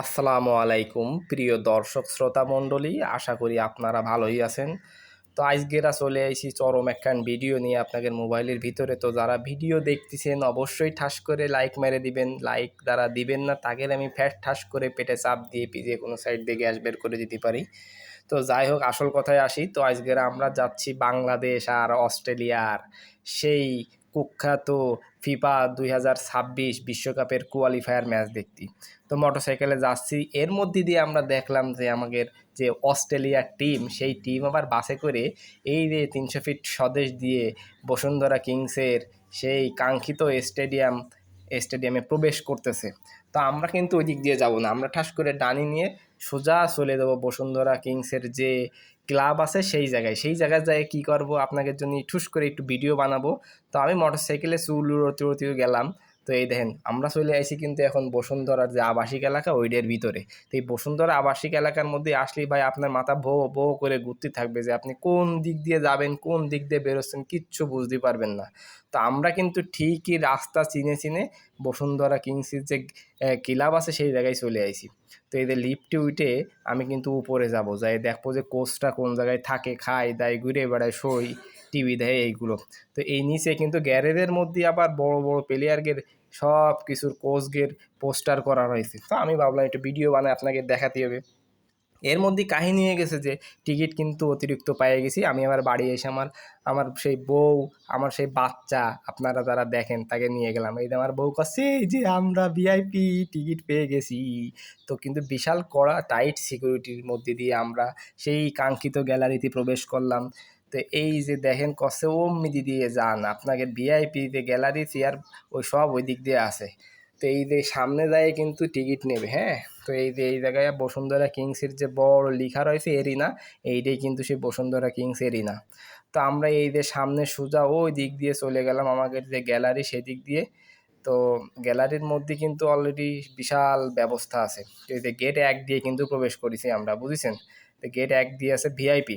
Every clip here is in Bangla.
আসসালামু আলাইকুম, প্রিয় দর্শক শ্রোতা মণ্ডলী, আশা করি আপনারা ভালোই আছেন। তো আজকেরা চলে আইছি চরম একখান ভিডিও নিয়ে আপনাদের মোবাইলের ভিতরে। তো যারা ভিডিও দেখতেছেন, অবশ্যই ঠাস করে লাইক মেরে দিবেন। লাইক যারা দিবেন না তাকে আমি ফ্যাট ঠাস করে পেটে চাপ দিয়ে পিজিয়ে কোনো সাইড দিয়ে গ্যাস বের করে দিতে পারি। তো যাই হোক, আসল কথায় আসি। তো আজকের আমরা যাচ্ছি বাংলাদেশ আর অস্ট্রেলিয়ার সেই কুখ্যাত ফিফা দুই বিশ্বকাপের কোয়ালিফায়ার ম্যাচ দেখতে। তো মোটরসাইকেলে যাচ্ছি। এর মধ্যে দিয়ে আমরা দেখলাম যে আমাদের যে অস্ট্রেলিয়ার টিম, সেই টিম আবার বাসে করে এই যে তিনশো ফিট স্বদেশ দিয়ে বসুন্ধরা কিংসের সেই কাঙ্ক্ষিত স্টেডিয়াম, স্টেডিয়ামে প্রবেশ করতেছে। তো আমরা কিন্তু ওই দিক দিয়ে যাব না। আমরা ঠাস করে ডানি নিয়ে সোজা চলে দেবো বসুন্ধরা কিংসের যে ক্লাব আছে সেই জায়গায়। সেই জায়গায় যায় কী করব? আপনাদের জন্য ঠুস করে একটু ভিডিও বানাবো। তো আমি মোটর সাইকেলে চুল উড়তে গেলাম। তো এই দেখেন, আমরা চলে আসি কিন্তু এখন বসুন্ধরার যে আবাসিক এলাকা ওইটার ভিতরে। তো এই বসুন্ধরা আবাসিক এলাকার মধ্যে আসলেই ভাই আপনার মাথা ভো ভো করে ঘুরতে থাকবে যে আপনি কোন দিক দিয়ে যাবেন, কোন দিক দিয়ে বেরোচ্ছেন কিচ্ছু বুঝতে পারবেন না। তো আমরা কিন্তু ঠিকই রাস্তা চিনে চিনে বসুন্ধরা কিংসির যে ক্লাব আছে সেই জায়গায় চলে আইছি। তো এদের লিফটে উঠে আমি কিন্তু উপরে যাব। যাই দেখব যে কোচটা কোন জায়গায় থাকে, খায়, দায়, ঘুরে বেড়ায় সই টিভি দেয়, এইগুলো। তো এই নিচে কিন্তু গ্যারেজের মধ্যে আবার বড় বড় প্লেয়ারদের সব কিছুর কোচদের পোস্টার করা রয়েছে তো আমি ভাবলাম একটু ভিডিও বানায় আপনাকে দেখাতে হবে। এর মধ্যে কাহিনী হয়ে গেছে যে, টিকিট কিন্তু অতিরিক্ত পেয়ে গেছি। আমি আমার বাড়ি এসে আমার আমার সেই বউ, আমার সেই বাচ্চা, আপনারা যারা দেখেন তাকে নিয়ে গেলাম। এই যে আমার বউ কাছে যে আমরা ভিআইপি টিকিট পেয়ে গেছি। তো কিন্তু বিশাল কড়া, টাইট সিকিউরিটির মধ্যে দিয়ে আমরা সেই কাঙ্ক্ষিত গ্যালারিতে প্রবেশ করলাম। তো এই যে দেখেন কসে অমনি দিয়ে যান, আপনাকে ভিআইপি যে গ্যালারি, চেয়ার, ওই সব ওই দিক দিয়ে আছে। তো এই যে সামনে যায় কিন্তু টিকিট নেবে হ্যাঁ? তো এই যে, এই জায়গায় বসুন্ধরা কিংসের যে বড় লেখা রয়েছে এরিনা, এইটাই কিন্তু সেই বসুন্ধরা কিংস এরিনা। তো আমরা এই যে সামনে সোজা ওই দিক দিয়ে চলে গেলাম আমাদের যে গ্যালারি সেদিক দিয়ে। তো গ্যালারির মধ্যে কিন্তু অলরেডি বিশাল ব্যবস্থা আছে। এই যে গেট এক দিয়ে কিন্তু প্রবেশ করেছি আমরা, বুঝেছেন? তো গেট এক দিয়ে আছে ভিআইপি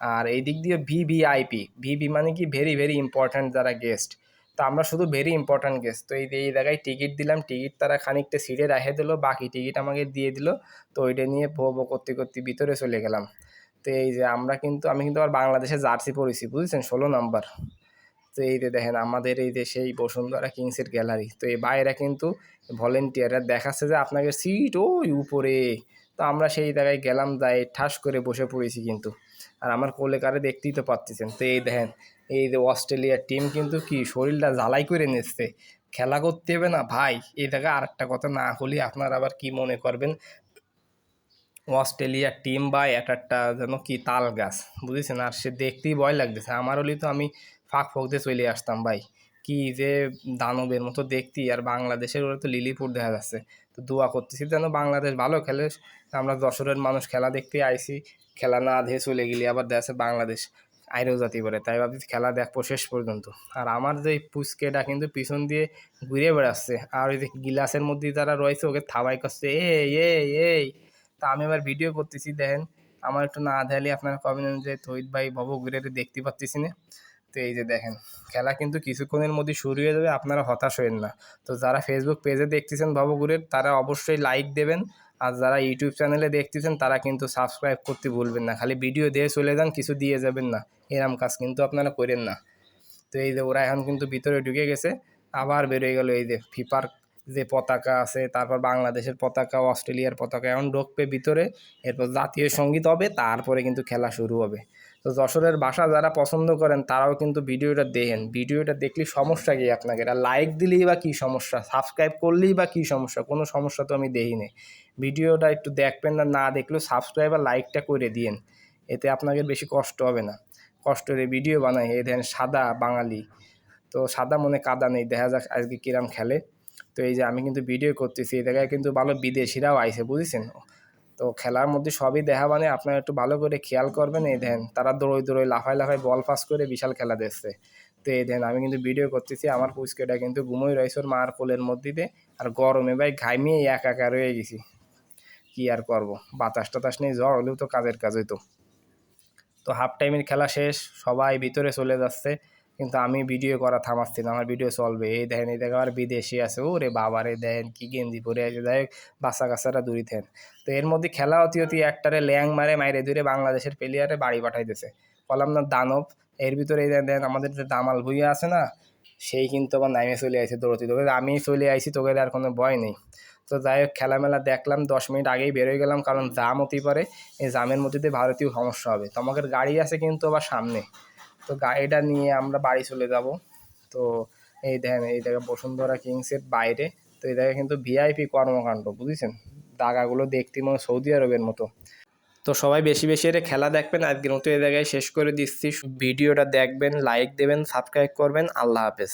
আর এই দিক দিয়ে ভিভিআইপি ভিভি মানে কি? ভেরি ভেরি ইম্পর্ট্যান্ট যারা গেস্ট তো আমরা শুধু ভেরি ইম্পর্ট্যান্ট গেস্ট তো এই এই জায়গায় টিকিট দিলাম টিকিট তারা খানিকটা সিটে রেখে দিলো, বাকি টিকিট আমাকে দিয়ে দিল। তো ওইটা নিয়ে ভো ভো করতে করতে ভিতরে চলে গেলাম। তো এই যে, আমরা কিন্তু, আমি কিন্তু আবার বাংলাদেশে জার্সি পরেছি, বুঝেছেন? ষোলো নাম্বার তো এই যে, দেখেন, আমাদের এই যে, সেই বসুন্ধরা কিংসের গ্যালারি তো এই বাইরে কিন্তু ভলেন্টিয়াররা দেখাচ্ছে যে, আপনাকে সিট ওই উপরে। তো আমরা সেই জায়গায় গেলাম, যাই ঠাস করে বসে পড়েছি কিন্তু। আর আমার কোলে কারে দেখতেই তো পাচ্ছেন তো এই দেখেন, এই যে অস্ট্রেলিয়ার টিম কিন্তু কি শরীরটা জ্বালাই করে নিচ্ছে। খেলা করতে হবে না, ভাই। এই জায়গায় আর একটা কথা না হলে আপনার আবার কি মনে করবেন? অস্ট্রেলিয়ার টিম বা একটা যেন কি তাল গাছ, বুঝেছেন? আর সে দেখতেই ভয় লাগতেছে। আমার হলেই তো আমি ফাঁক ফোঁক দিয়ে চলে আসতাম, ভাই। কি যে দানবের মতো দেখতি, আর বাংলাদেশের ওরা তো লিলিপুর দেখা যাচ্ছে। তো দোয়া করতেছি যেন বাংলাদেশ ভালো খেলে। আমরা যশোরের মানুষ খেলা দেখতে আইসি খেলা না ধেয়ে চলে গেলি, আবার দেখছে বাংলাদেশ আইরেও জাতি করে তাই ভাবছি খেলা দেখব শেষ পর্যন্ত। আর আমার যে পুচকেটা কিন্তু পিছন দিয়ে ঘুরে বেড়াচ্ছে, আর ওই যে গিলাসের মধ্যে যারা রয়েছে, ওকে থাবাই করছে, এই এই এই। তা আমি এবার ভিডিও করতেছি, দেখেন। আমার একটু না দেখালে আপনারা কবেন যে তৈত ভাই বাবু ঘুরে দেখতে পাচ্ছি না। তো এই যে দেখেন, খেলা কিন্তু কিছুক্ষণের মধ্যে শুরু হয়ে যাবে, আপনারা হতাশ হবেন না। তো যারা ফেসবুক পেজে দেখতেছেন ভবগুরের তারা অবশ্যই লাইক দেবেন। আর যারা ইউটিউব চ্যানেলে দেখতেছেন, তারা কিন্তু সাবস্ক্রাইব করতে ভুলবেন না। খালি ভিডিও দিয়ে চলে যান, কিছু দিয়ে যাবেন না। এরম কাজ কিন্তু আপনারা করেন না। তো এই যে ওরা এখন কিন্তু ভিতরে ঢুকে গেছে, আবার বেরোয় গেল এই যে ফিফার যে পতাকা আছে, তারপর বাংলাদেশের পতাকা, অস্ট্রেলিয়ার পতাকা, এখন ঢুকবে ভিতরে, এরপর জাতীয় সংগীত হবে, তারপরে কিন্তু খেলা শুরু হবে। তো যশোরের বাসা যারা পছন্দ করেন, তারাও কিন্তু ভিডিওটা দেখেন। ভিডিওটা দেখলে সমস্যা কি আপনাকে? এটা লাইক দিলেই বা কী সমস্যা? সাবস্ক্রাইব করলেই বা কী সমস্যা? কোনো সমস্যা তো আমি দেখি দেখিনি। ভিডিওটা একটু দেখবেন না না দেখলেও সাবস্ক্রাইব আর লাইকটা করে দিন এতে আপনাকে বেশি কষ্ট হবে না। কষ্টের ভিডিও বানাই। এ দেখেন সাদা বাঙালি। তো সাদা মনে কাদা নেই। দেখা যাক আজকে কিরাম খেলে। তো এই যে আমি কিন্তু ভিডিও করতেছি, এই জায়গায় কিন্তু ভালো বিদেশিরাও আইসে বুঝেছেন? তো খেলার মধ্যে সবই দেখা মানে আপনারা একটু ভালো করে খেয়াল করবেন, এই দেন তারা দৌড়ই দৌড়ই লাফায় লাফায় বল পাস করে বিশাল খেলা দেখছে। তো এই দেন আমি কিন্তু ভিডিও করতেছি, আমার পুচকেটা কিন্তু ঘুমোই রয়েছে ওর মার কোলের মধ্যে দিয়ে, আর গরমে ভাই ঘাইমিয়ে এক একা রয়ে গেছি। কি আর করব? বাতাস টাতাস নেই, জ্বর হলেও তো কাজের কাজ হইতো। তো হাফ টাইমের খেলা শেষ, সবাই ভিতরে চলে যাচ্ছে। কিন্তু আমি ভিডিও করা থামাচ্ছি না, আমার ভিডিও চলবে। এই দেখেন এই দেখেন আমার বিদেশি আছে। ও রে বাবারে দেখেন কি গেঞ্জি পরে আছে। দেখ বাচ্চা দূরি থেন। তো এর মধ্যে খেলা অতি অতি একটারে ল্যাং মারে, মাইরে দূরে বাংলাদেশের প্লেয়ারে বাড়ি পাঠাইতেছে। বললাম, না, দানব, এর ভিতরে এই দেখেন আমাদের যে দামাল ভুইয়া আছে না, সেই কিন্তু আবার নামে চলে আইছে দৌড়তে। দৌড়ে আমি চলে আইছি, তোকে আর কোনো ভয় নেই। তো যাই হোক, খেলামেলা দেখলাম, দশ মিনিট আগেই বেরোয় গেলাম, কারণ জাম হতেই পারে এই জামের মধ্যে দিয়ে ভারতীয় সমস্যা হবে। তো আমাদের গাড়ি আছে কিন্তু আবার সামনে। তো গাড়িটা নিয়ে আমরা বাড়ি চলে যাব। তো এই দেখেন এই দেখেন বসুন্ধরা কিংসের বাইরে। তো এই দেখে কিন্তু ভিআইপি কর্মকাণ্ড, বুঝেছেন? দাগাগুলো দেখতে মনে সৌদি আরবের মতো। তো সবাই বেশি বেশি এটা খেলা দেখবেন। আজকের মতো এই জায়গায় শেষ করে দিচ্ছি। ভিডিওটা দেখবেন লাইক দেবেন সাবস্ক্রাইব করবেন। আল্লাহ হাফেজ।